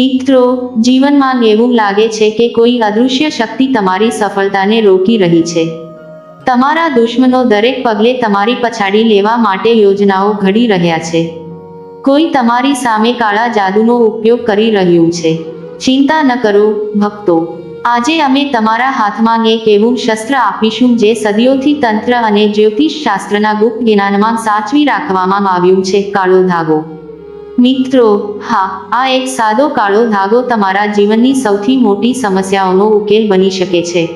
મિત્રો, જીવનમાં એવું લાગે છે કે કોઈ અદૃશ્ય શક્તિ તમારી સફળતાને રોકી રહી છે. તમારા દુશ્મનો દરેક પગલે તમારી પછાડી લેવા માટે યોજનાઓ ઘડી રહ્યા છે. કોઈ તમારી સામે કાળા જાદુનો ઉપયોગ કરી રહ્યું છે. ચિંતા ન કરો, ભક્તો. આજે અમે તમારા હાથમાં એક એવું શસ્ત્ર આપીશું જે સદીઓથી તંત્ર અને જ્યોતિષ શાસ્ત્રના ગુપ્ત જ્ઞાનમાં સાચવી રાખવામાં આવ્યું છે. કાળો ધાગો. મિત્રો, હા, આ એક સાદો કાળો ધાગો તમારા જીવનની સૌથી મોટી સમસ્યાઓનો ઉકેલ બની શકે છે.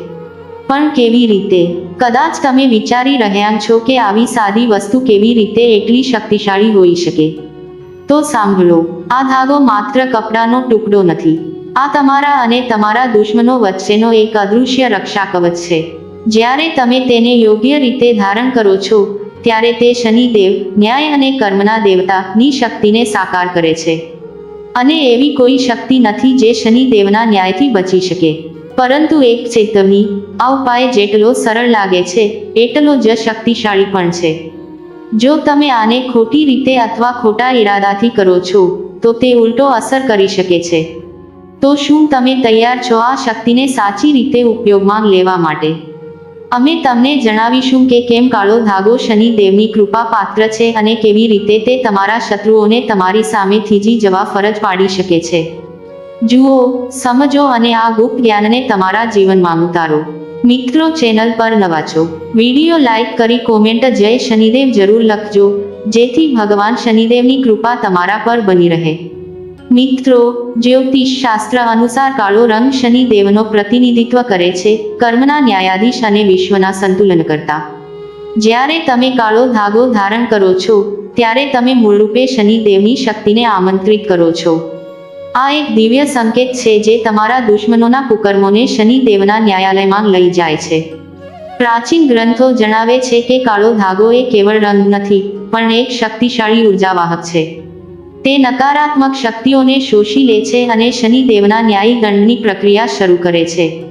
પણ કેવી રીતે? કદાચ તમે વિચારી રહ્યા છો કે આવી સાદી વસ્તુ કેવી રીતે એટલી શક્તિશાળી હોઈ શકે. તો સાંભળો, આ ધાગો માત્ર કપડાનો ટુકડો નથી. આ તમારા અને તમારા દુશ્મનો વચ્ચેનો એક અદૃશ્ય રક્ષા કવચ છે. જ્યારે તમે તેને યોગ્ય રીતે ધારણ કરો છો ત્યારે તે શનિદેવ, ન્યાય અને કર્મના દેવતાની શક્તિને સાકાર કરે છે. અને એવી કોઈ શક્તિ નથી જે શનિદેવના ન્યાયથી બચી શકે. પરંતુ એક ચેતવણી, આ ઉપાય જેટલો સરળ લાગે છે, એટલો જ શક્તિશાળી પણ છે. જો તમે આને ખોટી રીતે અથવા ખોટા ઈરાદાથી કરો છો, તો તે ઉલટો અસર કરી શકે છે. તો શું તમે તૈયાર છો આ શક્તિને સાચી રીતે ઉપયોગમાં લેવા માટે? અમે તમને જણાવીશું કે કેમ કાળો ધાગો શનિદેવની કૃપા પાત્ર છે અને કેવી રીતે તે તમારા શત્રુઓને તમારી સામે થીજી જવા ફરજ પાડી શકે છે. જુઓ, સમજો અને આ ગુપ્ત જ્ઞાનને તમારા જીવનમાં ઉતારો. મિત્રો, ચેનલ પર નવા છો વીડિયો લાઈક કરી કોમેન્ટ જય શનિદેવ જરૂર લખજો, જેથી ભગવાન શનિદેવની કૃપા તમારા પર બની રહે. મિત્રો, જ્યોતિષ શાસ્ત્ર અનુસાર કાળો રંગ શનિદેવનો પ્રતિનિધિત્વ કરે છે, કર્મના ન્યાયાધીશ અને વિશ્વના સંતુલન કરતા જ્યારે તમે કાળો ધાગો ધારણ કરો છો, ત્યારે તમે મૂળરૂપે શનિદેવની શક્તિને આમંત્રિત કરો છો. આ એક દિવ્ય સંકેત છે જે તમારા દુશ્મનોના કુકર્મોને શનિદેવના ન્યાયાલયમાં લઈ જાય છે. પ્રાચીન ગ્રંથો જણાવે છે કે કાળો ધાગો એ કેવળ રંગ નથી, પણ એક શક્તિશાળી ઉર્જાવાહક છે. તે નકારાત્મક શક્તિઓને શોષી લે છે અને શનિદેવના ન્યાયી દંડની પ્રક્રિયા શરૂ કરે છે.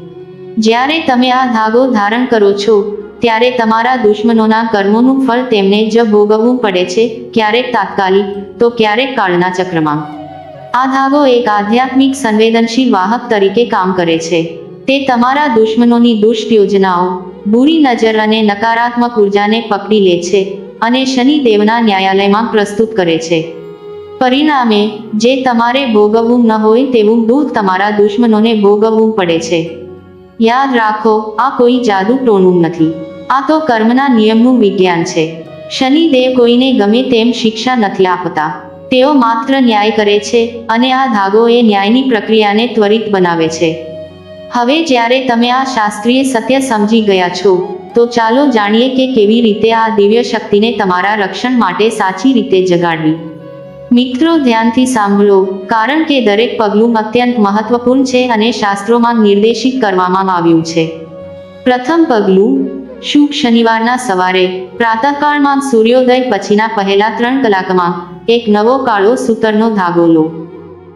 જ્યારે તમે આ ધાગો ધારણ કરો છો, ત્યારે તમારા દુશ્મનોના કર્મોનું ફળ તેમને જ ભોગવવું પડે છે, ક્યારેક તાત્કાલિક, તો ક્યારેક કાળના ચક્રમાં. આ ધાગો એક આધ્યાત્મિક સંવેદનશીલ વાહક તરીકે કામ કરે છે. તે તમારા દુશ્મનોની દુષ્ટ યોજનાઓ બુરી નજર અને નકારાત્મક ઉર્જાને પકડી લે છે અને શનિદેવના ન્યાયાલયમાં પ્રસ્તુત કરે છે. પરિણામે જે તમારે ભોગવવું ન હોય તેવું દૂધ તમારા દુશ્મનોને ભોગવવું પડે છે. યાદ રાખો, આ કોઈ જાદુ ટોણું નથી. આ તો કર્મના નિયમનું વિજ્ઞાન છે. શનિદેવ કોઈને ગમે તેમ શિક્ષા નથી આપતા. તેઓ માત્ર ન્યાય કરે છે અને આ ધાગો એ ન્યાયની પ્રક્રિયાને ત્વરિત બનાવે છે. હવે જ્યારે તમે આ શાસ્ત્રીય સત્ય સમજી ગયા છો, તો ચાલો જાણીએ કે કેવી રીતે આ દિવ્ય શક્તિને તમારા રક્ષણ માટે સાચી રીતે જગાડવી. મિત્રો, ધ્યાનથી સાંભળો, કારણ કે દરેક પગલું અત્યંત મહત્વપૂર્ણ છે અને શાસ્ત્રોમાં નિર્દેશિત કરવામાં આવ્યું છે. પ્રથમ પગલું શુભ શનિવારના સવારે, પ્રાતઃકાળમાં સૂર્યોદય પછીના પહેલા ત્રણ કલાકમાં, એક નવો કાળો સૂતરનો ધાગો લો.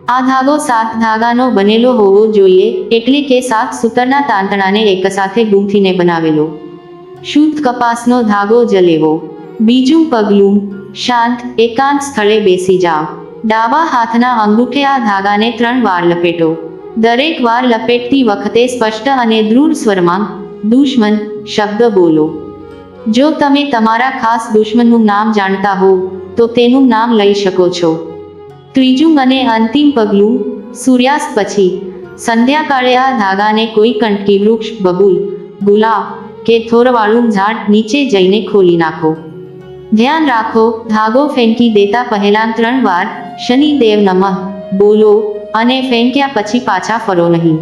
આ ધાગો સાત ધાગાનો બનેલો હોવો જોઈએ, એટલે કે સાત સૂતરના તાંતણાને એકસાથે ગૂંથીને બનાવેલો. શુદ્ધ કપાસનો ધાગો જલેવો. બીજું પગલું શાંત, એકાંત સ્થળે બેસી જાઓ. ડાબા હાથના અંગૂઠે આ ધાગાને ત્રણ વાર લપેટો. દરેક વાર લપેટતી વખતે સ્પષ્ટ અને દૃઢ સ્વરમાં, દુશ્મન શબ્દ બોલો. જો તમે તમારા ખાસ દુશ્મનનું નામ જાણતા હો, તો તેનું નામ લઈ શકો છો. ત્રીજું અને અંતિમ પગલું, સૂર્યાસ્ત પછી. સંધ્યાકાળે આ ધાગાને કોઈ કંટકી વૃક્ષ, બબૂલ, ગુલાબ કે થોરવાળું ઝાડ નીચે જઈને ખોલી નાખો. ધ્યાન રાખો, ધાગો ફેંકી દેતા પહેલા ત્રણ વાર શનિદેવ નમઃ. બોલો અને ફેંક્યા પછી પાછા ફરો નહીં.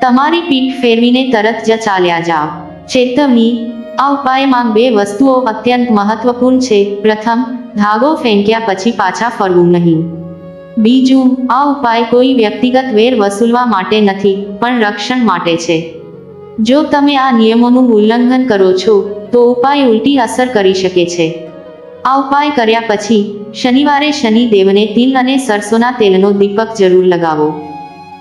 તમારી પીઠ ફેરવીને તરત જ ચાલ્યા જાઓ. ચેતવણી આ ઉપાયમાં બે વસ્તુઓ અત્યંત મહત્વપૂર્ણ છે. પ્રથમ, ધાગો ફેંક્યા પછી પાછા ફરવું નહીં. બીજું, આ ઉપાય કોઈ વ્યક્તિગત વેર વસૂલવા માટે નથી, પણ રક્ષણ માટે છે. જો તમે આ નિયમોનું ઉલ્લંઘન કરો છો, તો ઉપાય ઉલટી અસર કરી શકે છે. આ ઉપાય કર્યા પછી, શનિવારે શનિદેવને તિલ અને સરસોના તેલનો દીપક જરૂર લગાવો.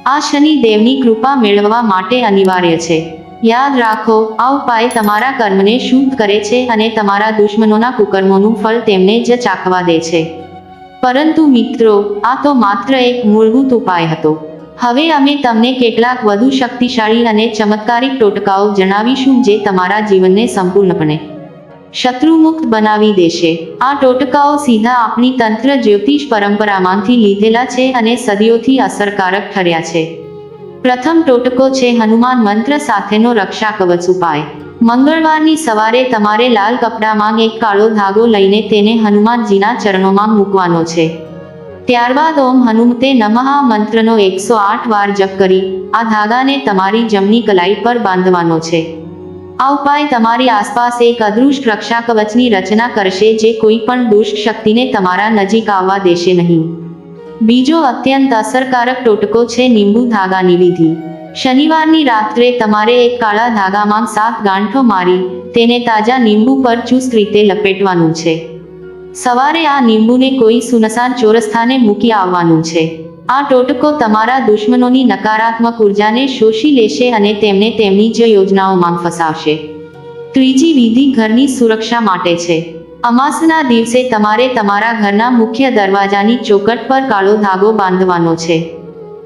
આ શનિદેવની કૃપા મેળવવા માટે અનિવાર્ય છે. યાદ રાખો, આ ઉપાય તમારા કર્મને શુદ્ધ કરે છે અને તમારા દુશ્મનોના કુકર્મોનું ફળ તેમને જ ચાખવા દે છે. પરંતુ મિત્રો, આ તો માત્ર એક મૂળભૂત ઉપાય હતો. હવે અમે તમને કેટલાક વધુ શક્તિશાળી અને ચમત્કારિક ટોટકાઓ જણાવીશું જે તમારા જીવનને સંપૂર્ણપણે શત્રુમુક્ત બનાવી દેશે. આ ટોટકાઓ સીધા આપણી તંત્ર જ્યોતિષ પરંપરામાંથી લીધેલા છે અને સદીઓથી અસરકારક ઠર્યા છે. પ્રથમ ટોટકો છે હનુમાન મંત્ર સાથેનો રક્ષા કવચ ઉપાય. મંગળવારની સવારે તમારે લાલ કપડામાં એક કાળો ધાગો લઈને તેને હનુમાનજીના ચરણોમાં મૂકવાનો છે. ત્યારબાદ ઓમ હનુમતે નમઃ મંત્રનો એકસો આઠ વાર જપ કરી, આ ધાગાને તમારી જમની કલાઈ પર બાંધવાનો છે. આ ઉપાય તમારી આસપાસ એક અદૃશ્ય રક્ષા કવચની રચના કરશે જે કોઈ પણ દુષ્ટ શક્તિને તમારા નજીક આવવા દેશે નહીં. બીજો અત્યંત અસરકારક ટોટકો છે લીંબુ ધાગાની વિધિ. શનિવારની રાત્રે તમારે એક કાળા ધાગામાં સાત ગાંઠો મારી, તેને તાજા લીંબુ પર ચુસ્ત રીતે લપેટવાનું છે. સવારે આ લીંબુને કોઈ સુનસાન ચોરસ્થાને મૂકી આવવાનું છે. આ ટોટકો તમારા દુશ્મનોની નકારાત્મક ઉર્જાને શોષી લેશે અને તેમને તેમની જ યોજનાઓમાં ફસાવશે. ત્રીજી વિધિ ઘરની સુરક્ષા માટે છે. અમાસના દિવસે તમારે તમારા ઘરના મુખ્ય દરવાજાની ચોકટ પર કાળો ધાગો બાંધવાનો છે.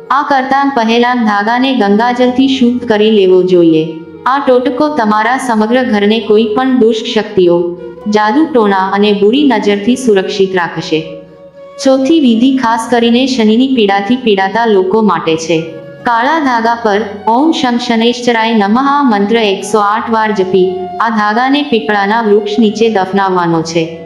આ કરતાં પહેલા ધાગાને ગંગાજળથી શુદ્ધ કરી લેવો જોઈએ. આ ટોટકો તમારા સમગ્ર ઘરને કોઈ પણ દુષ્ટ શક્તિઓ જાદુ ટોણા અને બુરી નજરથી સુરક્ષિત રાખશે. ચોથી વિધિ ખાસ કરીને શનિની પીડાથી પીડાતા લોકો માટે છે. કાળા ધાગા પર ઓમ શં શનૈશ્ચરાય નમઃ મંત્ર એકસો આઠ વાર જપી આ ધાગાને પીપળાના વૃક્ષ નીચે દફનાવવાનો છે.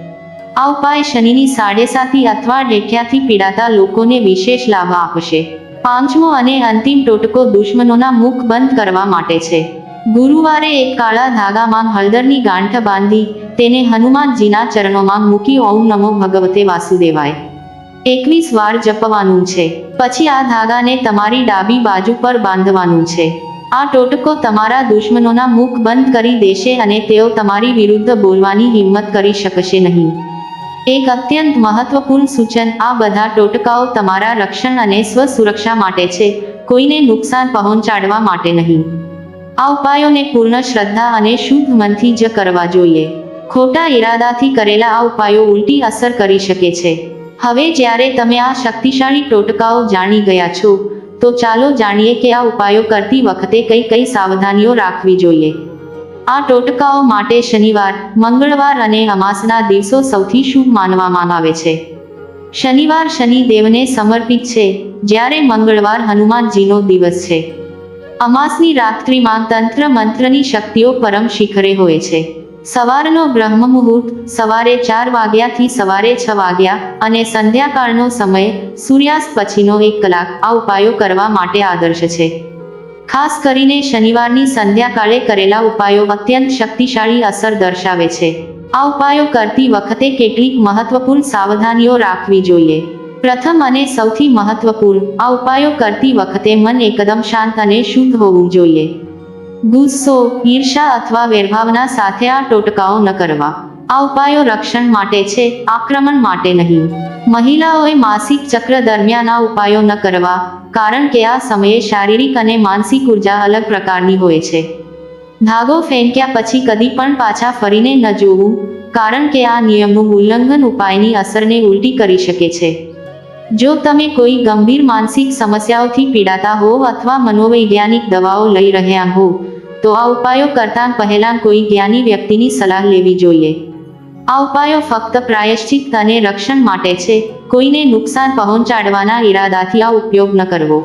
આ ઉપાય શનિની સાડેસાથી અથવા ડેઠિયાથી પીડાતા લોકોને વિશેષ લાભ આપશે. પાંચમો અને અંતિમ ટોટકો દુશ્મનોના મુખ બંધ કરવા માટે છે. ગુરુવારે એક કાળા ધાગામાં હળદરની ગાંઠ બાંધી તેને હનુમાનજીના ચરણોમાં મૂકી ઓમ નમો ભગવતે વાસુદેવાય. એકવીસ વાર જપવાનું છે. પછી આ ધાગાને તમારી ડાબી બાજુ પર બાંધવાનું છે. આ ટોટકો તમારા દુશ્મનોના મુખ બંધ કરી દેશે અને તેઓ તમારી વિરુદ્ધ બોલવાની હિંમત કરી શકશે નહીં. એક અત્યંત મહત્વપૂર્ણ સૂચન, આ બધા ટોટકાઓ તમારા રક્ષણ અને સ્વસુરક્ષા માટે છે. કોઈને નુકસાન પહોંચાડવા માટે નહીં. આ ઉપાયોને પૂર્ણ શ્રદ્ધા અને શુદ્ધ મનથી જ કરવા જોઈએ. ખોટા ઈરાદાથી કરેલા આ ઉપાયો ઉલટી અસર કરી શકે છે. હવે જ્યારે તમે આ શક્તિશાળી ટોટકાઓ જાણી ગયા છો, તો ચાલો જાણીએ કે આ ઉપાયો કરતી વખતે કઈ કઈ સાવધાનીઓ રાખવી જોઈએ. આ ટોટકાઓ માટે શનિવાર, મંગળવાર અને અમાસના દિવસો સૌથી શુભ માનવામાં આવે છે. શનિવાર શનિ દેવને સમર્પિત છે, જ્યારે મંગળવાર હનુમાનજીનો દિવસ છે. અમાસની રાત્રિમાં તંત્ર મંત્રની શક્તિઓ પરમ શિખરે હોય છે. સવારનો બ્રહ્મ મુહૂર્ત સવારે ચાર વાગ્યાથી સવારે છ વાગ્યા અને સંધ્યાકાળનો સમય સૂર્યાસ્ત પછીનો એક કલાક આ ઉપાયો કરવા માટે આદર્શ છે. ખાસ કરીને શનિવારની સંધ્યાકાળે કરેલા ઉપાયો અત્યંત શક્તિશાળી અસર દર્શાવે છે. આ ઉપાયો કરતી વખતે કેટલીક મહત્વપૂર્ણ સાવધાનીઓ રાખવી જોઈએ. પ્રથમ અને સૌથી મહત્વપૂર્ણ, આ ઉપાયો કરતી વખતે મન એકદમ શાંત અને શુદ્ધ હોવું જોઈએ. ગુસ્સો, ઈર્ષા અથવા વેરભાવના સાથે આ ટોટકાઓ ન કરવા. આ ઉપાયો રક્ષણ માટે છે, આક્રમણ માટે નહીં. મહિલાઓએ માસિક ચક્ર દરમિયાન આ ઉપાયો ન કરવા, કારણ કે આ સમયે શારીરિક અને માનસિક ઊર્જા અલગ પ્રકારની હોય છે. ધાગો ફેંક્યા પછી કદી પણ પાછા ફરીને ન જોવું, કારણ કે આ નિયમનું ઉલ્લંઘન ઉપાયની અસરને ઉલટી કરી શકે છે. જો તમે કોઈ ગંભીર માનસિક સમસ્યાઓથી પીડાતા હો અથવા મનોવૈજ્ઞાનિક દવાઓ લઈ રહ્યા હો તો આ ઉપાયો કરતાં પહેલા કોઈ જ્ઞાની વ્યક્તિની સલાહ લેવી જોઈએ. આ ઉપાયો ફક્ત પ્રાયશ્ચિત અને રક્ષણ માટે છે. કોઈને નુકસાન પહોંચાડવાના ઈરાદાથી આ ઉપયોગ ન કરવો.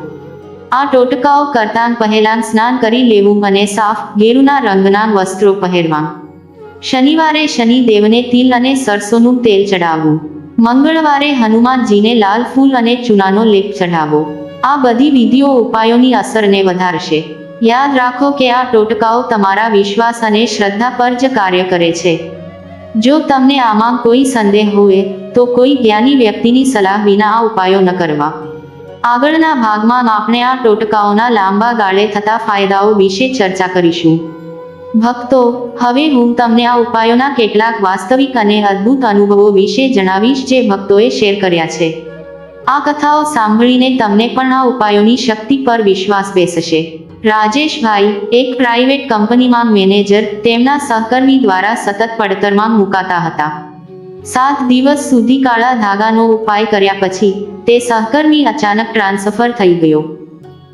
આ ટોટકાઓ કરતાં પહેલા સ્નાન કરી લેવું અને સાફ ગેરુના રંગના વસ્ત્રો પહેરવા. શનિવારે શનિ દેવને તિલ અને સરસોનું તેલ ચડાવવું મંગળવારે હનુમાનજીને લાલ ફૂલ અને ચૂનાનો લેપ ચઢાવો આ બધી વિધિઓ ઉપાયોની અસરને વધારશે. યાદ રાખો કે આ ટોટકાઓ તમારા વિશ્વાસ અને શ્રદ્ધા પર જ કાર્ય કરે છે. જો તમને આમાં કોઈ સંદેહ હોય, તો કોઈ જ્ઞાની વ્યક્તિની સલાહ વિના આ ઉપાયો ન કરવા. આગળના ભાગમાં આપણે આ ટોટકાઓના લાંબા ગાળે થતા ફાયદાઓ વિશે ચર્ચા કરીશું. ભક્તો, હવે હું તમને આ ઉપાયોના કેટલાક વાસ્તવિક અને અદ્ભુત અનુભવો વિશે જણાવીશ જે ભક્તોએ શેર કર્યા છે. આ કથાઓ સાંભળીને તમને પણ આ ઉપાયોની શક્તિ પર વિશ્વાસ બેસશે. રાજેશભાઈ, એક પ્રાઇવેટ કંપનીમાં મેનેજર તેમના સહકર્મી દ્વારા સતત પડતરમાં મુકાતા હતા. સાત દિવસ સુધી કાળા ધાગાનો ઉપાય કર્યા પછી, તે સહકર્મી અચાનક ટ્રાન્સફર થઈ ગયો.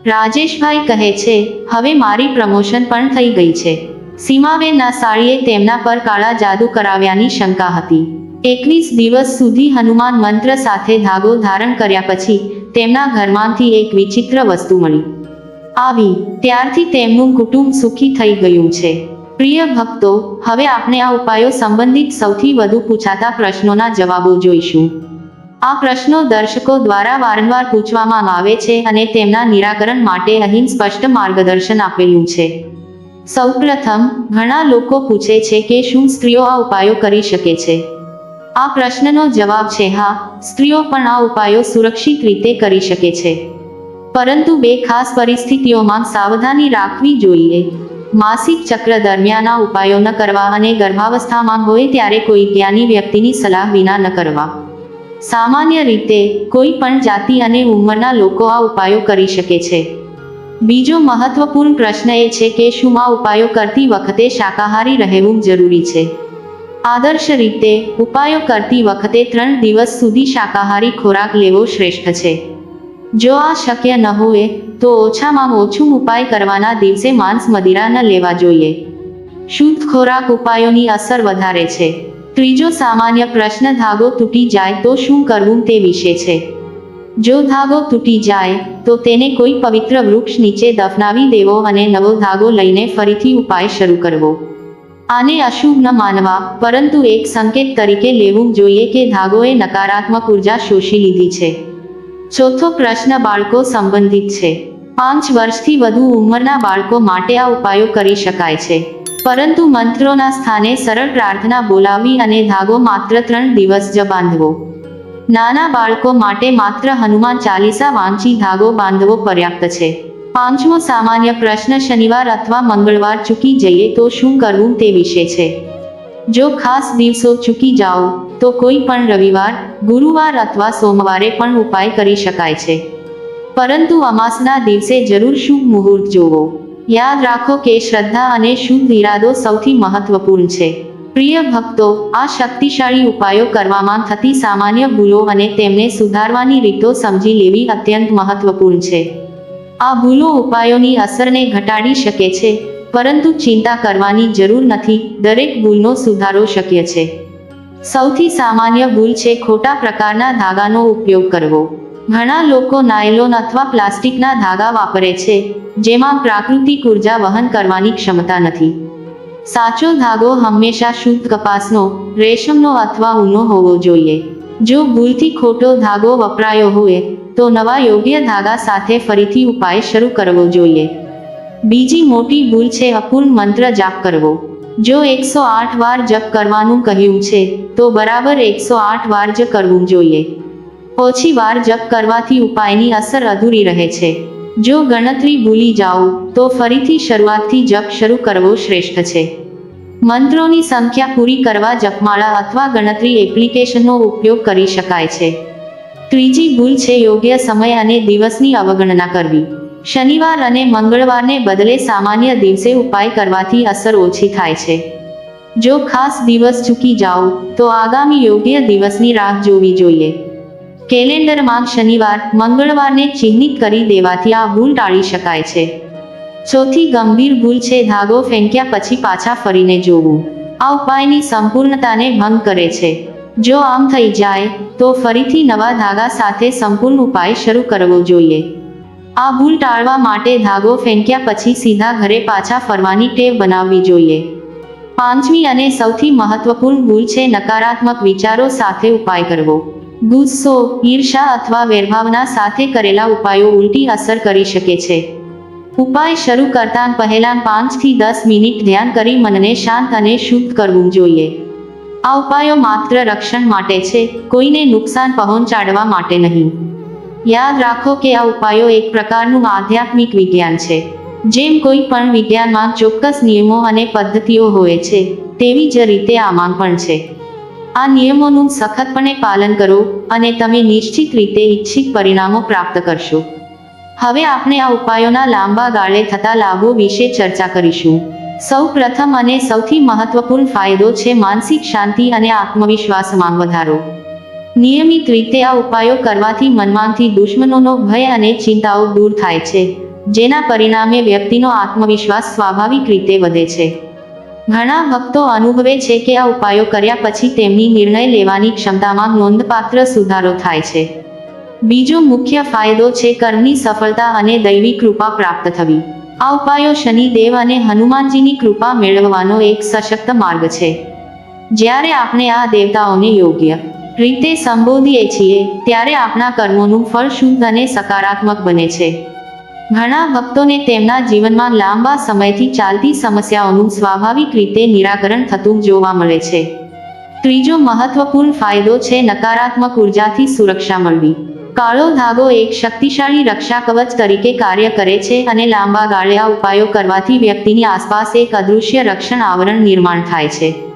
રાજેશભાઈ કહે છે, હવે મારી પ્રમોશન પણ થઈ ગઈ છે. સીમાબેનના સાળીએ તેમના પર કાળા જાદુ કરાવ્યાની શંકા હતી. એકવીસ દિવસ સુધી હનુમાન મંત્ર સાથે ધાગો ધારણ કર્યા પછી, તેમના ઘરમાંથી એક વિચિત્ર વસ્તુ મળી. આવી ત્યારથી તેમનું કુટુંબ સુખી થઈ ગયું છે. પ્રિય ભક્તો, હવે આપણે આ ઉપાયો સંબંધિત સૌથી વધુ પૂછાતા પ્રશ્નોના જવાબો જોઈશું. આ પ્રશ્નો દર્શકો દ્વારા વારંવાર પૂછવામાં આવે છે અને તેમના નિરાકરણ માટે અહીં સ્પષ્ટ માર્ગદર્શન આપેલું છે. સૌપ્રથમ, ઘણા લોકો પૂછે છે કે શું સ્ત્રીઓ આ ઉપાયો કરી શકે છે? આ પ્રશ્નનો જવાબ છે, હા, સ્ત્રીઓ પણ આ ઉપાયો સુરક્ષિત રીતે કરી શકે છે. પરંતુ બે ખાસ પરિસ્થિતિઓમાં સાવધાની રાખવી જોઈએ. માસિક ચક્ર દરમિયાન આ ઉપાયો ન કરવા અને ગર્ભાવસ્થામાં હોય ત્યારે કોઈ જ્ઞાની વ્યક્તિની સલાહ વિના ન કરવા. સામાન્ય રીતે, કોઈ પણ જાતિ અને ઉંમરના લોકો આ ઉપાયો કરી શકે છે. બીજો મહત્વપૂર્ણ પ્રશ્ન એ છે કે શું આ ઉપાયો કરતી વખતે શાકાહારી રહેવું જરૂરી છે? આદર્શ રીતે, ઉપાયો કરતી વખતે ત્રણ દિવસ સુધી શાકાહારી ખોરાક લેવો શ્રેષ્ઠ છે. જો આ શક્ય ન હોય, તો ઓછામાં ઓછું ઉપાય કરવાના દિવસે માંસ મદિરા ન લેવા જોઈએ. શુદ્ધ ખોરાક ઉપાયોની અસર વધારે છે. ત્રીજો સામાન્ય પ્રશ્ન, ધાગો તૂટી જાય તો શું કરવું તે વિશે છે? જો ધાગો તૂટી જાય, તો તેને કોઈ પવિત્ર વૃક્ષ નીચે દફનાવી દેવો અને નવો ધાગો લઈને ફરીથી ઉપાય શરૂ કરવો. આને અશુભ ન માનવા, પરંતુ એક સંકેત તરીકે લેવું જોઈએ કે ધાગોએ નકારાત્મક ઊર્જા શોષી લીધી છે. ચોથો પ્રશ્ન બાળકો સંબંધિત છે. પાંચ વર્ષથી વધુ ઉંમરના બાળકો માટે આ ઉપાયો કરી શકાય છે. પરંતુ મંત્રોના સ્થાને સરળ પ્રાર્થના બોલાવી અને ધાગો માત્ર ત્રણ દિવસ જ બાંધવો. નાના બાળકો માટે માત્ર હનુમાન ચાલીસા વાંચી ધાગો બાંધવો પર્યાપ્ત છે. પાંચમો સામાન્ય પ્રશ્ન શનિવાર અથવા મંગળવાર ચૂકી જઈએ તો શું કરવું તે વિશે છે. જો ખાસ દિવસો ચૂકી જાઓ તો કોઈ પણ રવિવાર, ગુરુવાર અથવા સોમવારે પણ ઉપાય કરી શકાય છે. પરંતુ અમાસના દિવસે જરૂર શુભ મુહૂર્ત જોવો. યાદ રાખો કે શ્રદ્ધા અને શુદ્ધ ઈરાદો સૌથી મહત્વપૂર્ણ છે. પ્રિય ભક્તો, આ શક્તિશાળી ઉપાયો કરવામાં થતી સામાન્ય ભૂલો અને તેમને સુધારવાની રીતો સમજી લેવી અત્યંત મહત્વપૂર્ણ છે. આ ભૂલો ઉપાયોની અસરને ઘટાડી શકે છે, પરંતુ ચિંતા કરવાની જરૂર નથી. દરેક ભૂલનો સુધારો શક્ય છે. સૌથી સામાન્ય ભૂલ છે ખોટા પ્રકારના ધાગાનો ઉપયોગ કરવો. ઘણા લોકો નાયલોન અથવા પ્લાસ્ટિકના ધાગા વાપરે છે, જેમાં પ્રાકૃતિક ઊર્જા વહન કરવાની ક્ષમતા નથી. સાચો ધાગો હંમેશા શુદ્ધ કપાસનો, રેશમનો અથવા ઊનો હોવો જોઈએ. જો ભૂલથી ખોટો ધાગો વપરાયો હોય, તો નવા યોગ્ય ધાગા સાથે ફરીથી ઉપાય શરૂ કરવો જોઈએ. બીજી મોટી ભૂલ છે અપૂર્ણ મંત્ર જાપ કરવો. જો એકસો આઠ વાર જપ કરવાનું કહ્યું છે, તો બરાબર એકસો આઠ વાર જ કરવું જોઈએ. ઓછી વાર જપ કરવાથી ઉપાયની અસર અધૂરી રહે છે. જો ગણતરી ભૂલી જાઓ, તો ફરીથી શરૂઆતથી જપ શરૂ કરવો શ્રેષ્ઠ છે. મંત્રોની સંખ્યા પૂરી કરવા જપમાળા અથવા ગણતરી એપ્લિકેશનનો ઉપયોગ કરી શકાય છે. ત્રીજી ભૂલ છે યોગ્ય સમય અને દિવસની અવગણના કરવી. શનિવાર અને મંગળવારને બદલે સામાન્ય દિવસે ઉપાય કરવાથી અસર ઓછી થાય છે. જો ખાસ દિવસ ચૂકી જાઓ, તો આગામી યોગ્ય દિવસની રાહ જોવી જોઈએ. કેલેન્ડરમાં શનિવાર, મંગળવારને ચિહ્નિત કરી દેવાથી આ ભૂલ ટાળી શકાય છે. ચોથી ગંભીર ભૂલ છે ધાગો ફેંક્યા પછી પાછા ફરીને જોવું. આ ઉપાયની સંપૂર્ણતાને ભંગ કરે છે. જો આમ થઈ જાય, તો ફરીથી નવા ધાગા સાથે સંપૂર્ણ ઉપાય શરૂ કરવો જોઈએ. આ ભૂલ ટાળવા માટે ધાગો ફેંક્યા પછી સીધા ઘરે પાછા ફરવાની ટેવ બનાવવી જોઈએ. પાંચમી અને સૌથી મહત્વપૂર્ણ ભૂલ છે નકારાત્મક વિચારો સાથે ઉપાય કરવો. ગુસ્સો, ઈર્ષા અથવા વેરભાવના સાથે કરેલા ઉપાયો ઉલટી અસર કરી શકે છે. ઉપાય શરૂ કરતા પહેલા પાંચથી દસ મિનિટ ધ્યાન કરી મનને શાંત અને શુદ્ધ કરવું જોઈએ. આ ઉપાયો માત્ર રક્ષણ માટે છે, કોઈને નુકસાન પહોંચાડવા માટે નહીં. યાદ રાખો કે આ ઉપાયો એક પ્રકારનું આધ્યાત્મિક વિજ્ઞાન છે. જેમ કોઈ પણ વિજ્ઞાનમાં ચોક્કસ નિયમો અને પદ્ધતિઓ હોય છે, તેવી જ રીતે આમાં પણ છે. આ નિયમોનું સખતપણે પાલન કરો અને તમે નિશ્ચિત રીતે ઈચ્છિત પરિણામો પ્રાપ્ત કરશો. હવે આપણે આ ઉપાયોના લાંબા ગાળે થતા લાભો વિશે ચર્ચા કરીશું. સૌ પ્રથમ અને સૌથી મહત્વપૂર્ણ ફાયદો છે માનસિક શાંતિ અને આત્મવિશ્વાસમાં વધારો. નિયમિત રીતે આ ઉપાયો કરવાથી મનમાંથી દુશ્મનોનો ભય અને ચિંતાઓ દૂર થાય છે, જેના પરિણામે વ્યક્તિનો આત્મવિશ્વાસ સ્વાભાવિક રીતે વધે છે. ઘણા ભક્તો અનુભવે છે કે આ ઉપાયો કર્યા પછી તેમની નિર્ણય લેવાની ક્ષમતામાં નોંધપાત્ર સુધારો થાય છે. બીજો મુખ્ય ફાયદો છે કર્મની સફળતા અને દૈવી કૃપા પ્રાપ્ત થવી. આ ઉપાયો શનિદેવ અને હનુમાનજીની કૃપા મેળવવાનો એક સશક્ત માર્ગ છે. જ્યારે આપણે આ દેવતાઓને યોગ્ય રીતે સંબોધીએ છીએ, ત્યારે આપણા કર્મોનું ફળ શુદ્ધ અને સકારાત્મક બને છે. ઘણા ભક્તોને તેમના જીવનમાં લાંબા સમયથી ચાલતી સમસ્યાઓનું સ્વાભાવિક રીતે નિરાકરણ થતું જોવા મળે છે. ત્રીજો મહત્વપૂર્ણ ફાયદો છે નકારાત્મક ઉર્જાથી સુરક્ષા મળવી. કાળો ધાગો એક શક્તિશાળી રક્ષા કવચ તરીકે કાર્ય કરે છે અને લાંબા ગાળ્યા ઉપાયો કરવાથી વ્યક્તિની આસપાસ એક અદૃશ્ય રક્ષણ આવરણ નિર્માણ થાય છે.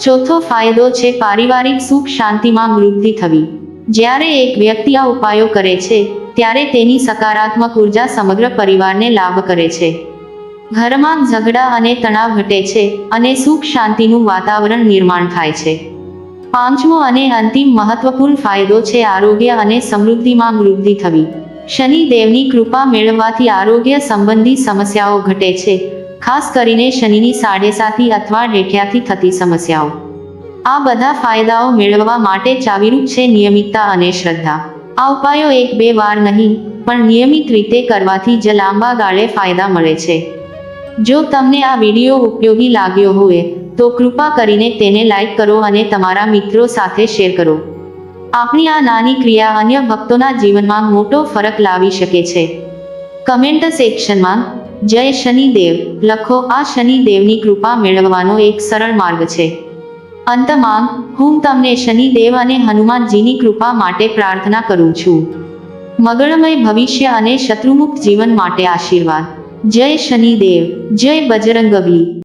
ચોથો ફાયદો છે પારિવારિક સુખ શાંતિમાં વૃદ્ધિ થવી. જ્યારે એક વ્યક્તિ આ ઉપાયો કરે છે, ત્યારે તેની સકારાત્મક ઊર્જા સમગ્ર પરિવારને લાભ કરે છે. ઘરમાં ઝઘડા અને તણાવ ઘટે છે અને સુખ શાંતિનું વાતાવરણ નિર્માણ થાય છે. પાંચમો અને અંતિમ મહત્વપૂર્ણ ફાયદો છે આરોગ્ય અને સમૃદ્ધિમાં વૃદ્ધિ થવી. શનિદેવની કૃપા મેળવવાથી આરોગ્ય સંબંધી સમસ્યાઓ ઘટે છે ખાસ કરીને શનિની સાડેસાથી અથવા ડેઠિયાથી થતી સમસ્યાઓ. આ બધા ફાયદાઓ મેળવવા માટે ચાવીરૂપ છે નિયમિતતા અને શ્રદ્ધા. આ ઉપાયો એક બે વાર નહીં, પણ નિયમિત રીતે કરવાથી જ લાંબા ગાળે ફાયદા મળે છે. જો તમને આ વીડિયો ઉપયોગી લાગ્યો હોય, તો કૃપા કરીને તેને લાઈક કરો અને તમારા મિત્રો સાથે શેર કરો. આપણી આ નાની ક્રિયા અન્ય ભક્તોના જીવનમાં મોટો ફરક લાવી શકે છે. કમેન્ટ સેક્શનમાં જય શનિદેવ. લખો, આ શનિદેવની કૃપા મેળવવાનો એક સરળ માર્ગ છે. અંતમાં, હું તમને શનિદેવ અને હનુમાનજીની કૃપા માટે પ્રાર્થના કરું છું. મગળમય ભવિષ્ય અને શત્રુમુક્ત જીવન માટે આશીર્વાદ. જય શનિદેવ. જય બજરંગબલી.